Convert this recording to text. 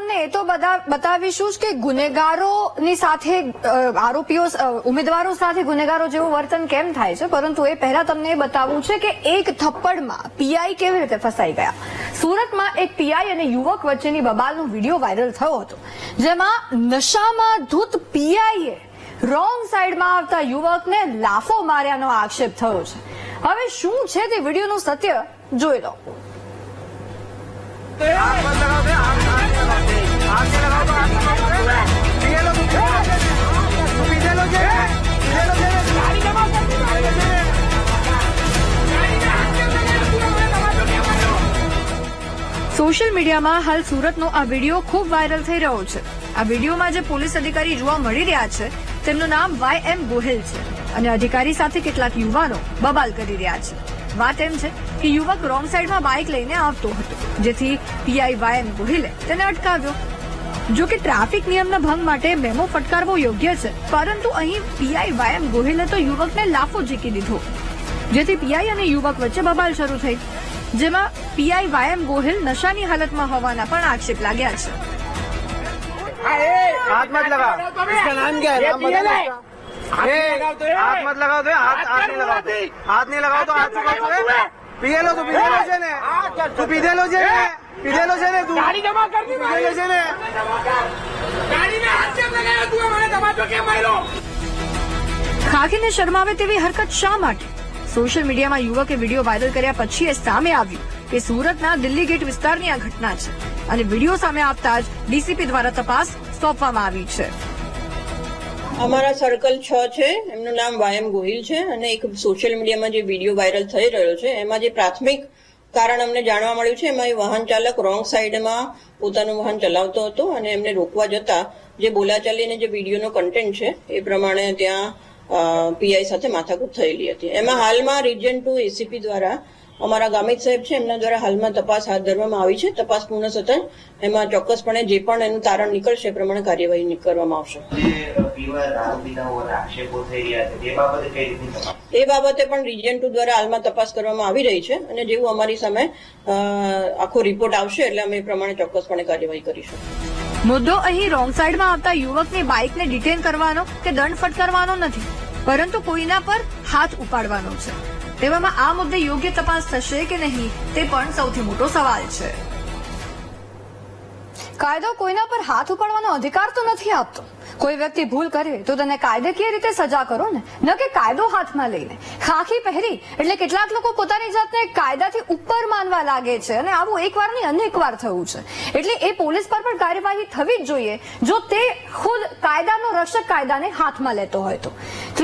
તમને એ તો બતાવીશું કે ગુનેગારોની સાથે આરોપીઓ ઉમેદવારો સાથે ગુનેગારો જેવું વર્તન કેમ થાય છે? પરંતુ એ પહેલા તમને એ બતાવવું છે કે એક થપ્પડમાં પીઆઈ કેવી રીતે ફસાઈ ગયા? સુરતમાં એક પીઆઈ અને યુવક વચ્ચેની બબાલનો વીડિયો વાયરલ થયો હતો, જેમાં નશામાં ધૂત પીઆઈએ રોંગ સાઈડમાં આવતા યુવકને લાફો માર્યાનો આક્ષેપ થયો છે. હવે શું છે તે વિડીયોનું સત્ય? જોઈ લો. સોશિયલ મીડિયામાં હાલ સુરતનો આ વીડિયો ખૂબ વાયરલ થઈ રહ્યો છે. આ વિડીયોમાં જે પોલીસ અધિકારી જોવા મળી રહ્યા છે, તેમનું નામ વાય એમ ગોહિલ છે અને અધિકારી સાથે કેટલાક યુવાનો બબાલ કરી રહ્યા છે. વાત એમ છે કે યુવક રોંગ સાઈડમાં બાઇક લઈને આવતો હતો, જેથી પીઆઈ વાય એમ ગોહિલે તેને અટકાવ્યો. જો કે ટ્રાફિક નિયમના ભંગ માટે મેમો ફટકારવો યોગ્ય છે પરંતુ અહીં પીઆઈ વાય એમ ગોહિલે તો યુવકને લાફો ઝીકી દીધો જેથી પીઆઈ અને યુવક વચ્ચે બબાલ શરૂ થઈ જેમાં પીઆઈ વાયમ ગોહિલ નશાની હાલતમાં હોવાના પણ આક્ષેપ લાગ્યા છે हाथ मत लगाओ इसका नाम क्या है नाम बता ए, हाथ मत लगाओ तो हाथ हाथ नहीं लगाओ तो। हाथ नहीं लगाओ तो हाथ चुका तो पीए लो तो पीछे लो जे ने પીધેલો છે ને તું? ગાડી જમા કરી પીધેલો છે ને? ગાડીને હાથ કેમ લગાવ્યો તું? મને તમાચો કેમ માર્યો? ખાખીને શરમાવે તેવી હરકત શા માટે? સોશિયલ મીડિયામાં યુવકે વીડિયો વાયરલ કર્યા પછી એ સામે આવ્યું કે સુરતના દિલ્હી ગેટ વિસ્તારની આ ઘટના છે અને વીડિયો સામે આવતા જ ડીસીપી દ્વારા તપાસ સોંપવામાં આવી છે. અમારા સર્કલ છ છે. એમનું નામ વાયમ ગોહિલ છે અને એક સોશિયલ મીડિયામાં જે વીડિયો વાયરલ થઈ રહ્યો છે એમાં જે પ્રાથમિક કારણ અમને જાણવા મળ્યું છે, એમાં એ વાહન ચાલક રોંગ સાઈડમાં પોતાનું વાહન ચલાવતો હતો અને એમને રોકવા જતા જે બોલાચાલીને જે વિડીયોનો કન્ટેન્ટ છે, એ પ્રમાણે ત્યાં પીઆઈ સાથે માથાકૂટ થયેલી હતી. એમાં હાલમાં રિજન ટુ એસીપી દ્વારા અમારા ગામિત સાહેબ છે એમના દ્વારા હાલમાં તપાસ હાથ ધરવામાં આવી છે. તપાસ પૂર્ણ થતાં એમાં ચોક્કસપણે જે પણ એનું તારણ નીકળશે એ પ્રમાણે કાર્યવાહી કરવામાં આવશે. એ બાબતે પણ રિજન ટુ દ્વારા હાલમાં તપાસ કરવામાં આવી રહી છે અને જેવું અમારી સામે અ, આખો રિપોર્ટ આવશે એટલે અમે એ પ્રમાણે ચોક્કસપણે કાર્યવાહી કરીશું. મુદ્દો અહીં રોંગ સાઈડમાં આવતા યુવકની બાઇકને ડિટેન કરવાનો કે દંડ ફટકારવાનો નથી પરંતુ કોઈના પર હાથ ઉપાડવાનો છે. તેવામાં આ મુદ્દે યોગ્ય તપાસ થશે કે નહીં, તે પણ સૌથી મોટો સવાલ છે. કાયદો કોઈના પર હાથ ઉપાડવાનો અધિકાર તો નથી આપતો. કોઈ વ્યક્તિ ભૂલ કરે તો તેને કાયદેકીય રીતે સજા કરો ને, ન કે કાયદો હાથમાં લઈને. ખાખી પહેરી એટલે કેટલાક લોકો પોતાની જાતને કાયદાથી ઉપર માનવા લાગે છે અને આવું એકવાર નહીં અનેક વાર થયું છે. એટલે એ પોલીસ પર પણ કાર્યવાહી થવી જ જોઈએ, જો તે ખુદ કાયદાનો રક્ષક કાયદાને હાથમાં લેતો હોય તો.